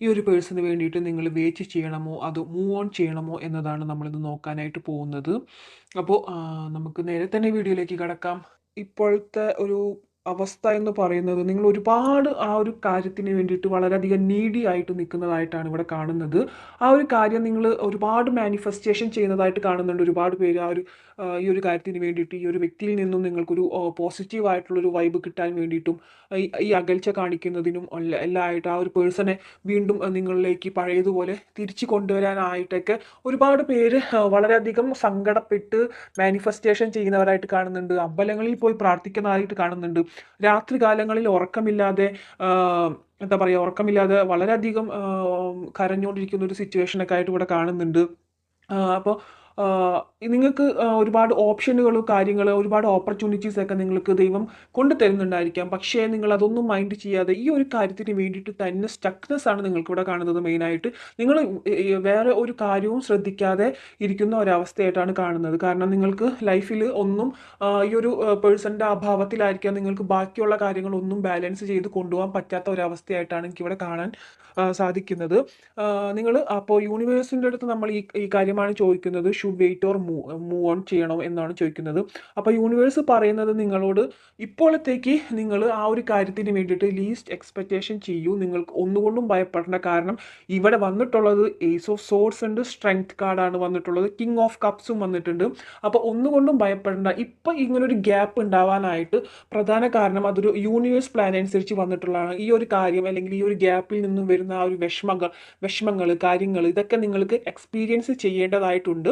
ഈ ഒരു പേഴ്സണിന് വേണ്ടിയിട്ട് നിങ്ങൾ വെയിറ്റ് ചെയ്യണമോ? അതോ മൂവ് ഓൺ ചെയ്യണമോ? എന്നതാണ് നമ്മളിന്ന് നോക്കാനായിട്ട് പോകുന്നത്. അപ്പോൾ നമുക്ക് നേരെ തന്നെ വീഡിയോയിലേക്ക് കടക്കാം. ഇപ്പോഴത്തെ ഒരു അവസ്ഥ എന്ന് പറയുന്നത് നിങ്ങൾ ഒരുപാട് ആ ഒരു കാര്യത്തിന് വേണ്ടിയിട്ട് വളരെയധികം നീഡി ആയിട്ട് നിൽക്കുന്നതായിട്ടാണ് ഇവിടെ കാണുന്നത്. ആ ഒരു കാര്യം നിങ്ങൾ ഒരുപാട് മാനിഫെസ്റ്റേഷൻ ചെയ്യുന്നതായിട്ട് കാണുന്നുണ്ട്. ഒരുപാട് പേര് ആ ഒരു ഈ ഒരു കാര്യത്തിന് വേണ്ടിയിട്ട് ഈ ഒരു വ്യക്തിയിൽ നിന്നും നിങ്ങൾക്കൊരു പോസിറ്റീവായിട്ടുള്ളൊരു വൈബ് കിട്ടാൻ വേണ്ടിയിട്ടും ഈ അകൽച്ച കാണിക്കുന്നതിനും എല്ലാ എല്ലാം ആയിട്ട് ആ ഒരു പേഴ്സണെ വീണ്ടും നിങ്ങളിലേക്ക് പഴയതുപോലെ തിരിച്ചു കൊണ്ടുവരാനായിട്ടൊക്കെ ഒരുപാട് പേര് വളരെയധികം സങ്കടപ്പെട്ട് മാനിഫെസ്റ്റേഷൻ ചെയ്യുന്നവരായിട്ട് കാണുന്നുണ്ട്. അമ്പലങ്ങളിൽ പോയി പ്രാർത്ഥിക്കുന്നതായിട്ട് കാണുന്നുണ്ട്. രാത്രി കാലങ്ങളിൽ ഉറക്കമില്ലാതെ എന്താ പറയുക ഉറക്കമില്ലാതെ വളരെയധികം കരഞ്ഞുകൊണ്ടിരിക്കുന്ന ഒരു സിറ്റുവേഷനൊക്കെ ആയിട്ട് ഇവിടെ കാണുന്നുണ്ട്. അപ്പോൾ നിങ്ങൾക്ക് ഒരുപാട് ഓപ്ഷനുകൾ കാര്യങ്ങൾ ഒരുപാട് ഓപ്പർച്യൂണിറ്റീസ് ഒക്കെ നിങ്ങൾക്ക് ദൈവം കൊണ്ടു തരുന്നുണ്ടായിരിക്കാം പക്ഷേ നിങ്ങൾ അതൊന്നും മൈൻഡ് ചെയ്യാതെ ഈ ഒരു കാര്യത്തിന് വേണ്ടിയിട്ട് തന്നെ സ്റ്റക്നെസ് ആണ് നിങ്ങൾക്കിവിടെ കാണുന്നത് മെയിനായിട്ട് നിങ്ങൾ വേറെ ഒരു കാര്യവും ശ്രദ്ധിക്കാതെ ഇരിക്കുന്ന ഒരവസ്ഥയായിട്ടാണ് കാണുന്നത്. കാരണം നിങ്ങൾക്ക് ലൈഫിൽ ഒന്നും ഈ ഒരു പേഴ്സന്റെ അഭാവത്തിലായിരിക്കാം നിങ്ങൾക്ക് ബാക്കിയുള്ള കാര്യങ്ങളൊന്നും ബാലൻസ് ചെയ്ത് കൊണ്ടുപോകാൻ പറ്റാത്ത ഒരവസ്ഥയായിട്ടാണ് എനിക്കിവിടെ കാണാൻ സാധിക്കുന്നത്. നിങ്ങൾ അപ്പോൾ യൂണിവേഴ്സിന്റെ അടുത്ത് നമ്മൾ ഈ ഈ കാര്യമാണ് ചോദിക്കുന്നത് should wait or move move on ചെയ്യണോ എന്നാണ് ചോദിക്കുന്നത്. അപ്പോൾ യൂണിവേഴ്സ് പറയുന്നത് നിങ്ങളോട് ഇപ്പോഴത്തേക്ക് നിങ്ങൾ ആ ഒരു കാര്യത്തിന് വേണ്ടിയിട്ട് ലീസ്റ്റ് എക്സ്പെക്റ്റേഷൻ ചെയ്യൂ. നിങ്ങൾക്ക് ഒന്നുകൊണ്ടും ഭയപ്പെടേണ്ട കാരണം ഇവിടെ വന്നിട്ടുള്ളത് ഏസ് ഓഫ് സോഴ്സ് ഉണ്ട് സ്ട്രെങ്ത് കാർഡാണ് വന്നിട്ടുള്ളത്. കിങ് ഓഫ് കപ്സും വന്നിട്ടുണ്ട്. അപ്പോൾ ഒന്നുകൊണ്ടും ഭയപ്പെടേണ്ട. ഇപ്പം ഇങ്ങനൊരു ഗ്യാപ്പ് ഉണ്ടാവാനായിട്ട് പ്രധാന കാരണം അതൊരു യൂണിവേഴ്സ് പ്ലാൻ അനുസരിച്ച് വന്നിട്ടുള്ളതാണ്. ഈ ഒരു കാര്യം അല്ലെങ്കിൽ ഈ ഒരു ഗ്യാപ്പിൽ നിന്നും വരുന്ന ആ ഒരു വിഷമങ്ങൾ വിഷമങ്ങൾ കാര്യങ്ങൾ ഇതൊക്കെ നിങ്ങൾക്ക് എക്സ്പീരിയൻസ് ചെയ്യേണ്ടതായിട്ടുണ്ട്.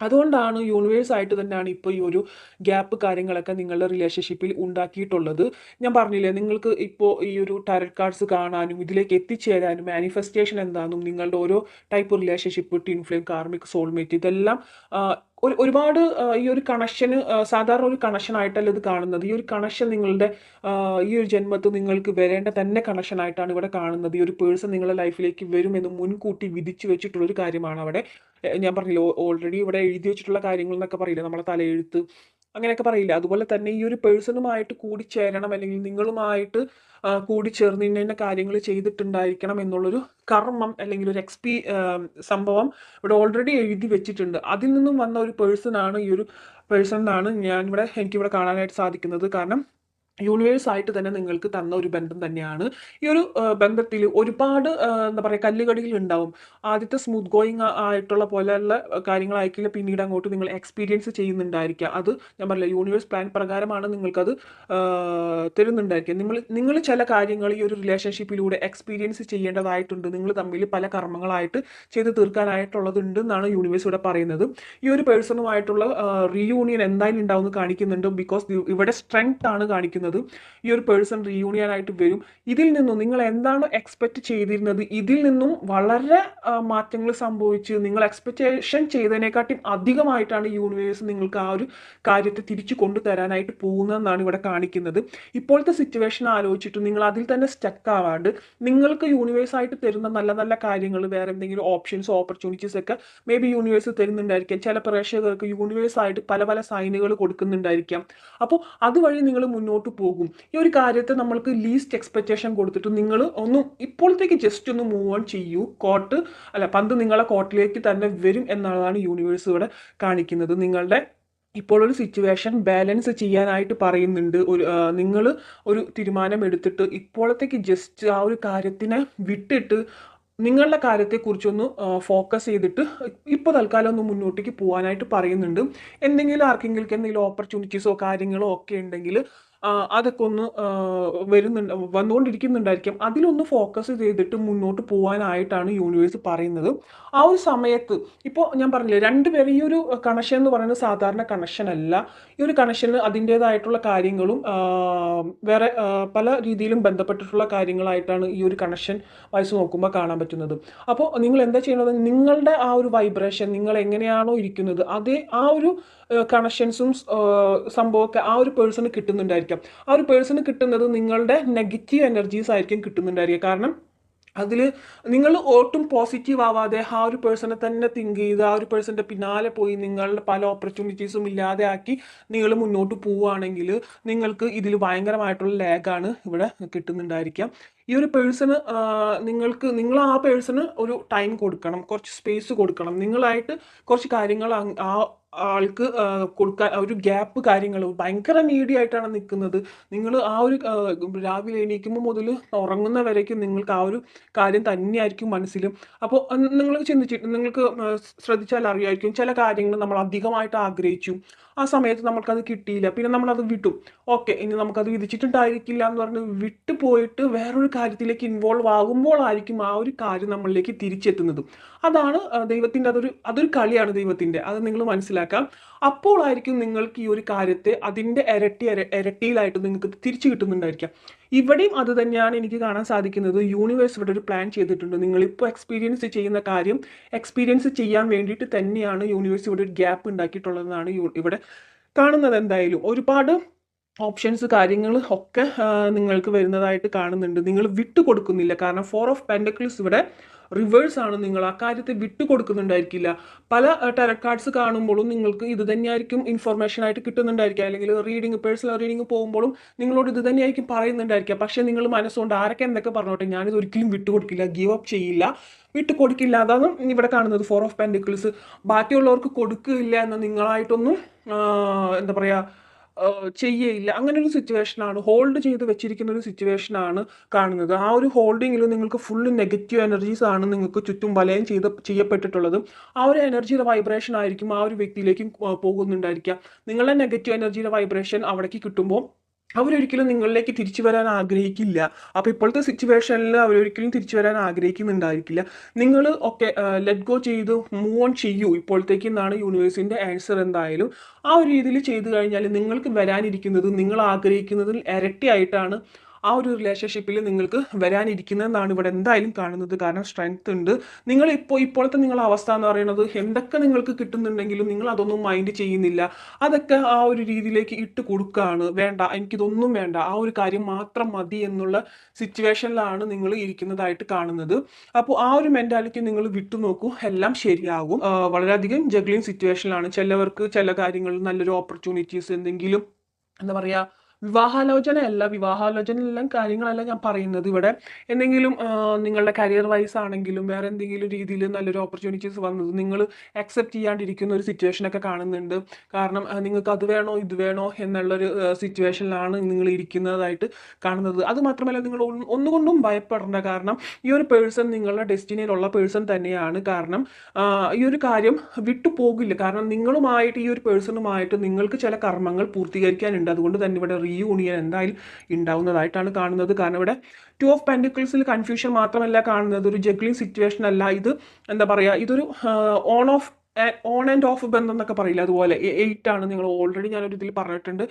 അതുകൊണ്ടാണ് യൂണിവേഴ്സ് ആയിട്ട് തന്നെയാണ് ഇപ്പോൾ ഈ ഒരു ഗ്യാപ്പ് കാര്യങ്ങളൊക്കെ നിങ്ങളുടെ റിലേഷൻഷിപ്പിൽ ഉണ്ടാക്കിയിട്ടുള്ളത്. ഞാൻ പറഞ്ഞില്ലേ നിങ്ങൾക്ക് ഇപ്പോൾ ഈ ഒരു ടാരറ്റ് കാർഡ്സ് കാണാനും ഇതിലേക്ക് എത്തിച്ചേരാനും മാനിഫെസ്റ്റേഷൻ എന്താണെന്നും നിങ്ങളുടെ ഓരോ type relationship twin flame karmic soulmate ഇതെല്ലാം ഒരു ഒരുപാട് ഈ ഒരു കണക്ഷന് സാധാരണ ഒരു കണക്ഷനായിട്ടല്ല ഇത് കാണുന്നത്. ഈ ഒരു കണക്ഷൻ നിങ്ങളുടെ ഈ ഒരു ജന്മത്ത് നിങ്ങൾക്ക് വരേണ്ട തന്നെ കണക്ഷൻ ആയിട്ടാണ് ഇവിടെ കാണുന്നത്. ഈ ഒരു പേഴ്സൺ നിങ്ങളുടെ ലൈഫിലേക്ക് വരുമെന്ന് മുൻകൂട്ടി വിധിച്ചു വെച്ചിട്ടുള്ളൊരു കാര്യമാണ് അവിടെ. ഞാൻ പറഞ്ഞില്ല ഓൾറെഡി ഇവിടെ എഴുതി വെച്ചിട്ടുള്ള കാര്യങ്ങൾ എന്നൊക്കെ പറയില്ല? നമ്മളെ തലയെഴുത്ത് അങ്ങനെയൊക്കെ പറയില്ല? അതുപോലെ തന്നെ ഈ ഒരു പേഴ്സണുമായിട്ട് കൂടിച്ചേരണം അല്ലെങ്കിൽ നിങ്ങളുമായിട്ട് കൂടിച്ചേർന്ന് ഇന്ന ഇന്ന കാര്യങ്ങൾ ചെയ്തിട്ടുണ്ടായിരിക്കണം എന്നുള്ളൊരു കർമ്മം അല്ലെങ്കിൽ ഒരു എക്സ്പീ സംഭവം ഇവിടെ ഓൾറെഡി എഴുതി വെച്ചിട്ടുണ്ട്. അതിൽ നിന്നും വന്ന ഒരു പേഴ്സൺ ആണ് ഈ ഒരു പേഴ്സൺ എന്നാണ് ഇവിടെ എനിക്കിവിടെ കാണാനായിട്ട് സാധിക്കുന്നത്. കാരണം യൂണിവേഴ്സ് ആയിട്ട് തന്നെ നിങ്ങൾക്ക് തന്ന ഒരു ബന്ധം തന്നെയാണ്. ഈ ഒരു ബന്ധത്തിൽ ഒരുപാട് എന്താ പറയുക കല്ലുകടികൾ ഉണ്ടാവും. ആദ്യത്തെ സ്മൂത്ത് ഗോയിങ് ആയിട്ടുള്ള പോലെയുള്ള കാര്യങ്ങളായിരിക്കില്ല പിന്നീട് അങ്ങോട്ട് നിങ്ങൾ എക്സ്പീരിയൻസ് ചെയ്യുന്നുണ്ടായിരിക്കുക. അത് ഞാൻ പറയില്ല യൂണിവേഴ്സ് പ്ലാൻ പ്രകാരമാണ് നിങ്ങൾക്കത് തരുന്നുണ്ടായിരിക്കുക. നിങ്ങൾ നിങ്ങൾ ചില കാര്യങ്ങൾ ഈ ഒരു റിലേഷൻഷിപ്പിലൂടെ എക്സ്പീരിയൻസ് ചെയ്യേണ്ടതായിട്ടുണ്ട്. നിങ്ങൾ തമ്മിൽ പല കർമ്മങ്ങളായിട്ട് ചെയ്ത് തീർക്കാനായിട്ടുള്ളതുണ്ട് എന്നാണ് യൂണിവേഴ്സ് ഇവിടെ പറയുന്നത്. ഈ ഒരു പേഴ്സണുമായിട്ടുള്ള റീയൂണിയൻ എന്തായാലും ഉണ്ടാവുമെന്ന് കാണിക്കുന്നുണ്ട്. ബിക്കോസ് ഇവിടെ സ്ട്രെങ്ത് ആണ് കാണിക്കുന്നത്. ഈ ഒരു പേഴ്സൺ റീയൂണിയൻ ആയിട്ട് വരും. ഇതിൽ നിന്നും നിങ്ങൾ എന്താണ് എക്സ്പെക്ട് ചെയ്തിരുന്നത്? ഇതിൽ നിന്നും വളരെ മാറ്റങ്ങൾ സംഭവിച്ച് നിങ്ങൾ എക്സ്പെക്റ്റേഷൻ ചെയ്തതിനെക്കാട്ടും അധികമായിട്ടാണ് യൂണിവേഴ്സ് നിങ്ങൾക്ക് ആ ഒരു കാര്യത്തെ തിരിച്ചു കൊണ്ടുതരാനായിട്ട് പോകുന്നതെന്നാണ് ഇവിടെ കാണിക്കുന്നത്. ഇപ്പോഴത്തെ സിറ്റുവേഷൻ ആലോചിച്ചിട്ട് നിങ്ങൾ അതിൽ തന്നെ സ്റ്റക്ക് ആവാണ്ട് നിങ്ങൾക്ക് യൂണിവേഴ്സ് ആയിട്ട് തരുന്ന നല്ല നല്ല കാര്യങ്ങൾ വേറെ എന്തെങ്കിലും ഓപ്ഷൻസ് ഓപ്പർച്യൂണിറ്റീസ് ഒക്കെ മേ ബി യൂണിവേഴ്സ് തരുന്നുണ്ടായിരിക്കാം. ചില പ്രേക്ഷകർക്ക് യൂണിവേഴ്സ് ആയിട്ട് പല പല സൈനുകൾ കൊടുക്കുന്നുണ്ടായിരിക്കാം. അപ്പോൾ അതുവഴി നിങ്ങൾ മുന്നോട്ട് പോകും. ഈ ഒരു കാര്യത്തെ നമ്മൾക്ക് ലീസ്റ്റ് എക്സ്പെക്റ്റേഷൻ കൊടുത്തിട്ട് നിങ്ങൾ ഒന്ന് ഇപ്പോഴത്തേക്ക് ജസ്റ്റ് ഒന്ന് മൂവ് ഓൺ ചെയ്യൂ. കോട്ട് അല്ല പന്ത് നിങ്ങളെ കോർട്ടിലേക്ക് തന്നെ വരും എന്നുള്ളതാണ് യൂണിവേഴ്സ് ഇവിടെ കാണിക്കുന്നത്. നിങ്ങളുടെ ഇപ്പോഴൊരു സിറ്റുവേഷൻ ബാലൻസ് ചെയ്യാനായിട്ട് പറയുന്നുണ്ട്. ഒരു നിങ്ങൾ ഒരു തീരുമാനം എടുത്തിട്ട് ഇപ്പോഴത്തേക്ക് ജസ്റ്റ് ആ ഒരു കാര്യത്തിനെ വിട്ടിട്ട് നിങ്ങളുടെ കാര്യത്തെക്കുറിച്ചൊന്ന് ഫോക്കസ് ചെയ്തിട്ട് ഇപ്പോൾ തൽക്കാലം ഒന്ന് മുന്നോട്ടേക്ക് പോകാനായിട്ട് പറയുന്നുണ്ട്. എന്തെങ്കിലും ആർക്കെങ്കിലും എന്തെങ്കിലും ഓപ്പർച്യൂണിറ്റീസോ കാര്യങ്ങളോ ഒക്കെ ഉണ്ടെങ്കിൽ അതൊക്കെ ഒന്ന് വരുന്നുണ്ട് വന്നുകൊണ്ടിരിക്കുന്നുണ്ടായിരിക്കും അതിലൊന്ന് ഫോക്കസ് ചെയ്തിട്ട് മുന്നോട്ട് പോകാനായിട്ടാണ് യൂണിവേഴ്സ് പറയുന്നത്. ആ ഒരു സമയത്ത് ഇപ്പോൾ ഞാൻ പറഞ്ഞില്ലേ രണ്ടുപേരും ഈ ഒരു കണക്ഷൻ എന്ന് പറയുന്നത് സാധാരണ കണക്ഷൻ അല്ല. ഈ ഒരു കണക്ഷന് അതിന്റേതായിട്ടുള്ള കാര്യങ്ങളും വേറെ പല രീതിയിലും ബന്ധപ്പെട്ടിട്ടുള്ള കാര്യങ്ങളായിട്ടാണ് ഈ ഒരു കണക്ഷൻ വയസ്സ് നോക്കുമ്പോൾ കാണാൻ പറ്റുന്നത്. അപ്പോൾ നിങ്ങൾ എന്താ ചെയ്യുന്നത്? നിങ്ങളുടെ ആ ഒരു വൈബ്രേഷൻ നിങ്ങൾ എങ്ങനെയാണോ ഇരിക്കുന്നത് അതേ ആ ഒരു കണക്ഷൻസും സംഭവമൊക്കെ ആ ഒരു പേഴ്സണ് കിട്ടുന്നുണ്ടായിരിക്കാം. ആ ഒരു പേഴ്സണ് കിട്ടുന്നത് നിങ്ങളുടെ നെഗറ്റീവ് എനർജീസ് ആയിരിക്കും കിട്ടുന്നുണ്ടായിരിക്കുക. കാരണം അതിൽ നിങ്ങൾ ഒട്ടും പോസിറ്റീവ് ആവാതെ ആ ഒരു പേഴ്സണെ തന്നെ തിങ്ക് ചെയ്ത് ആ ഒരു പേഴ്സന്റെ പിന്നാലെ പോയി നിങ്ങളുടെ പല ഓപ്പർച്യൂണിറ്റീസും ഇല്ലാതെ ആക്കി നിങ്ങൾ മുന്നോട്ട് പോവുകയാണെങ്കിൽ നിങ്ങൾക്ക് ഇതിൽ ഭയങ്കരമായിട്ടുള്ള ലാഗാണ് ഇവിടെ കിട്ടുന്നുണ്ടായിരിക്കാം. ഈ ഒരു പേഴ്സണ് നിങ്ങൾക്ക് നിങ്ങൾ ആ പേഴ്സണ് ഒരു ടൈം കൊടുക്കണം കുറച്ച് സ്പേസ് കൊടുക്കണം. നിങ്ങളായിട്ട് കുറച്ച് കാര്യങ്ങൾ ആ ആൾക്ക് കൊടുക്കാൻ ഒരു ഗ്യാപ്പ് കാര്യങ്ങൾ ഭയങ്കര നീഡി ആയിട്ടാണ് നിൽക്കുന്നത് നിങ്ങൾ ആ ഒരു രാവിലെ എണീക്കുമ്പോൾ മുതൽ ഉറങ്ങുന്ന വരേക്കും നിങ്ങൾക്ക് ആ ഒരു കാര്യം തന്നെയായിരിക്കും മനസ്സിലും. അപ്പോൾ നിങ്ങൾ ചിന്തിച്ചിട്ട് നിങ്ങൾക്ക് ശ്രദ്ധിച്ചാൽ അറിയായിരിക്കും ചില കാര്യങ്ങൾ നമ്മൾ അധികമായിട്ട് ആഗ്രഹിച്ചു. ആ സമയത്ത് നമുക്കത് കിട്ടിയില്ല. പിന്നെ നമ്മളത് വിട്ടു. ഓക്കെ ഇനി നമുക്കത് വിധിച്ചിട്ടുണ്ടായിരിക്കില്ല എന്ന് പറഞ്ഞ് വിട്ടു പോയിട്ട് വേറൊരു കാര്യത്തിലേക്ക് ഇൻവോൾവ് ആകുമ്പോഴായിരിക്കും ആ ഒരു കാര്യം നമ്മളിലേക്ക് തിരിച്ചെത്തുന്നത്. അതാണ് ദൈവത്തിന്റെ അതൊരു അതൊരു കളിയാണ് ദൈവത്തിന്റെ. അത് നിങ്ങൾ മനസ്സിലാക്കാം അപ്പോഴായിരിക്കും നിങ്ങൾക്ക് ഈ ഒരു കാര്യത്തെ അതിന്റെ ഇരട്ടി ഇര- ഇരട്ടിയിലായിട്ട് നിങ്ങൾക്ക് തിരിച്ചു കിട്ടുന്നുണ്ടായിരിക്കാം. ഇവിടെയും അത് തന്നെയാണ് എനിക്ക് കാണാൻ സാധിക്കുന്നത്. യൂണിവേഴ്സ് ഇവിടെ ഒരു പ്ലാൻ ചെയ്തിട്ടുണ്ട്. നിങ്ങളിപ്പോൾ എക്സ്പീരിയൻസ് ചെയ്യുന്ന കാര്യം എക്സ്പീരിയൻസ് ചെയ്യാൻ വേണ്ടിയിട്ട് തന്നെയാണ് യൂണിവേഴ്സ് ഇവിടെ ഒരു ഗ്യാപ്പ് ഉണ്ടാക്കിയിട്ടുള്ളതെന്നാണ് ഇവിടെ കാണുന്നത് എന്തായാലും. ഒരുപാട് ഓപ്ഷൻസ് കാര്യങ്ങൾ ഒക്കെ നിങ്ങൾക്ക് വരുന്നതായിട്ട് കാണുന്നുണ്ട്. നിങ്ങൾ വിട്ടു കൊടുക്കുന്നില്ല കാരണം ഫോർ ഓഫ് പെൻഡക്കിൾസ് ഇവിടെ റിവേഴ്സ് ആണ് നിങ്ങൾ ആ കാര്യത്തെ വിട്ടുകൊടുക്കുന്നുണ്ടായിരിക്കില്ല. പല ടെറക്കാർഡ്സ് കാർഡ്സ് കാണുമ്പോഴും നിങ്ങൾക്ക് ഇത് തന്നെയായിരിക്കും ഇൻഫർമേഷൻ ആയിട്ട് കിട്ടുന്നുണ്ടായിരിക്കുക. അല്ലെങ്കിൽ റീഡിങ് പേഴ്സണൽ റീഡിങ് പോകുമ്പോഴും നിങ്ങളോട് ഇത് തന്നെയായിരിക്കും പറയുന്നുണ്ടായിരിക്കുക. പക്ഷേ നിങ്ങൾ മനസ്സുകൊണ്ട് ആരൊക്കെ എന്തൊക്കെ പറഞ്ഞോട്ടെ ഞാനിത് ഒരിക്കലും വിട്ടുകൊടുക്കില്ല ഗീവ് അപ്പ് ചെയ്യില്ല. വിട്ടു കൊടുക്കില്ല അതാണ് ഇവിടെ കാണുന്നത് ഫോർ ഓഫ് പെൻഡിക്കിൾസ് ബാക്കിയുള്ളവർക്ക് കൊടുക്കില്ല എന്ന് നിങ്ങളായിട്ടൊന്നും എന്താ പറയുക ചെയ്യയില്ല. അങ്ങനെ ഒരു സിറ്റുവേഷനാണ് ഹോൾഡ് ചെയ്ത് വെച്ചിരിക്കുന്ന ഒരു സിറ്റുവേഷനാണ് കാണുന്നത്. ആ ഒരു ഹോൾഡിങ്ങിൽ നിങ്ങൾക്ക് ഫുള്ള് നെഗറ്റീവ് എനർജീസ് ആണ് നിങ്ങൾക്ക് ചുറ്റും വലയം ചെയ്ത് ചെയ്യപ്പെട്ടിട്ടുള്ളത് ആ ഒരു എനർജിയുടെ വൈബ്രേഷൻ ആയിരിക്കും ആ ഒരു വ്യക്തിയിലേക്കും പോകുന്നുണ്ടായിരിക്കുക. നിങ്ങളുടെ നെഗറ്റീവ് എനർജിയുടെ വൈബ്രേഷൻ അവിടേക്ക് കിട്ടുമ്പോൾ അവരൊരിക്കലും നിങ്ങളിലേക്ക് തിരിച്ചു വരാൻ ആഗ്രഹിക്കില്ല. അപ്പോൾ ഇപ്പോഴത്തെ സിറ്റുവേഷനിൽ അവരൊരിക്കലും തിരിച്ചു വരാൻ ആഗ്രഹിക്കുന്നുണ്ടായിരിക്കില്ല. നിങ്ങൾ ഒക്കെ ലെറ്റ് ഗോ ചെയ്ത് മൂവ് ഓൺ ചെയ്യൂ. ഇപ്പോഴത്തേക്ക് എന്നാണ് യൂണിവേഴ്സിന്റെ ആൻസർ എന്തായാലും. ആ ഒരു രീതിയിൽ ചെയ്തു കഴിഞ്ഞാൽ നിങ്ങൾക്ക് വരാനിരിക്കുന്നതും നിങ്ങൾ ആഗ്രഹിക്കുന്നതിൽ ഇരട്ടിയായിട്ടാണ് ആ ഒരു റിലേഷൻഷിപ്പിൽ നിങ്ങൾക്ക് വരാനിരിക്കുന്നതെന്നാണ് ഇവിടെ എന്തായാലും കാണുന്നത്. കാരണം സ്ട്രെങ്ത് ഉണ്ട്. നിങ്ങൾ ഇപ്പോൾ ഇപ്പോഴത്തെ നിങ്ങളുടെ അവസ്ഥ എന്ന് പറയുന്നത് എന്തൊക്കെ നിങ്ങൾക്ക് കിട്ടുന്നുണ്ടെങ്കിലും നിങ്ങൾ അതൊന്നും മൈൻഡ് ചെയ്യുന്നില്ല. അതൊക്കെ ആ ഒരു രീതിയിലേക്ക് ഇട്ട് കൊടുക്കുകയാണ് വേണ്ട എനിക്കിതൊന്നും വേണ്ട. ആ ഒരു കാര്യം മാത്രം മതി എന്നുള്ള സിറ്റുവേഷനിലാണ് നിങ്ങൾ ഇരിക്കുന്നതായിട്ട് കാണുന്നത്. അപ്പോൾ ആ ഒരു മെന്റാലിറ്റി നിങ്ങൾ വിട്ടുനോക്കൂ. എല്ലാം ശരിയാകും. വളരെയധികം ജഗ്ലിങ് സിറ്റുവേഷനിലാണ് ചിലവർക്ക് ചില കാര്യങ്ങളിൽ നല്ലൊരു ഓപ്പർച്യൂണിറ്റീസ് എന്തെങ്കിലും എന്താ പറയുക വിവാഹാലോചന അല്ല വിവാഹാലോചന എല്ലാം കാര്യങ്ങളല്ല ഞാൻ പറയുന്നത്. ഇവിടെ എന്തെങ്കിലും നിങ്ങളുടെ കരിയർ വൈസ് ആണെങ്കിലും വേറെ എന്തെങ്കിലും രീതിയിൽ നല്ലൊരു ഓപ്പർച്യൂണിറ്റീസ് വന്നത് നിങ്ങൾ അക്സെപ്റ്റ് ചെയ്യാണ്ടിരിക്കുന്ന ഒരു സിറ്റുവേഷനൊക്കെ കാണുന്നുണ്ട്. കാരണം നിങ്ങൾക്ക് അത് വേണോ ഇത് വേണോ എന്നുള്ളൊരു സിറ്റുവേഷനിലാണ് നിങ്ങൾ ഇരിക്കുന്നതായിട്ട് കാണുന്നത്. അത് മാത്രമല്ല നിങ്ങൾ ഒന്ന് ഒന്നുകൊണ്ടും ഭയപ്പെടേണ്ട കാരണം ഈ ഒരു പേഴ്സൺ നിങ്ങളുടെ ഡെസ്റ്റിനിയിലുള്ള പേഴ്സൺ തന്നെയാണ്. കാരണം ഈ ഒരു കാര്യം വിട്ടു പോകില്ല. കാരണം നിങ്ങളുമായിട്ട് ഈ ഒരു പേഴ്സണുമായിട്ട് നിങ്ങൾക്ക് ചില കർമ്മങ്ങൾ പൂർത്തീകരിക്കാനുണ്ട്. അതുകൊണ്ട് തന്നെ ഇവിടെ റീയൂണിയൻ എന്തായാലും ഉണ്ടാവുന്നതായിട്ടാണ് കാണുന്നത്. കാരണം ഇവിടെ ടു ഓഫ് പെൻഡിക്കിൾസിൽ കൺഫ്യൂഷൻ മാത്രമല്ല കാണുന്നത്. ഒരു ജഗ്ലിംഗ് സിറ്റുവേഷൻ അല്ല ഇത്. എന്താ പറയുക ഇതൊരു on off on and off ബന്ധം എന്നൊക്കെ പറയില്ല? അതുപോലെ എയ്റ്റ് ആണ് നിങ്ങൾ ഓൾറെഡി ഞാനൊരു ഇതിൽ പറഞ്ഞിട്ടുണ്ട്.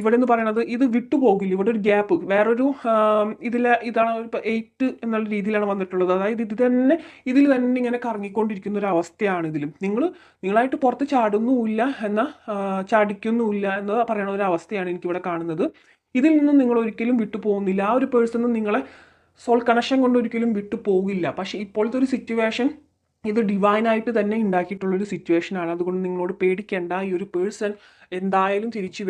ഇവിടെ എന്ന് പറയുന്നത് ഇത് വിട്ടുപോകില്ല. ഇവിടെ ഒരു ഗ്യാപ്പ് വേറൊരു ഇതിൽ ഇതാണ് ഇപ്പോൾ എയ്റ്റ് എന്നുള്ള രീതിയിലാണ് വന്നിട്ടുള്ളത്. അതായത് ഇത് തന്നെ ഇതിൽ തന്നെ ഇങ്ങനെ കറങ്ങിക്കൊണ്ടിരിക്കുന്ന ഒരു അവസ്ഥയാണ് ഇതിലും. നിങ്ങൾ നിങ്ങളായിട്ട് പുറത്ത് ചാടുന്നുമില്ല എന്ന ചാടിക്കുന്നുമില്ല എന്ന് പറയുന്ന ഒരു അവസ്ഥയാണ് എനിക്കിവിടെ കാണുന്നത്. ഇതിൽ നിന്നും നിങ്ങൾ ഒരിക്കലും വിട്ടു പോകുന്നില്ല ആ ഒരു പേഴ്സണും നിങ്ങളെ സോൾ കണക്ഷൻ കൊണ്ട് ഒരിക്കലും വിട്ടു പോകില്ല പക്ഷേ ഇപ്പോഴത്തെ ഒരു സിറ്റുവേഷൻ ഇത് ഡിവൈനായിട്ട് തന്നെ ഉണ്ടാക്കിയിട്ടുള്ളൊരു സിറ്റുവേഷനാണ് അതുകൊണ്ട് നിങ്ങളോട് പേടിക്കേണ്ട. ഈ ഒരു പേഴ്സൺ എന്തായാലും തിരിച്ചു വരും.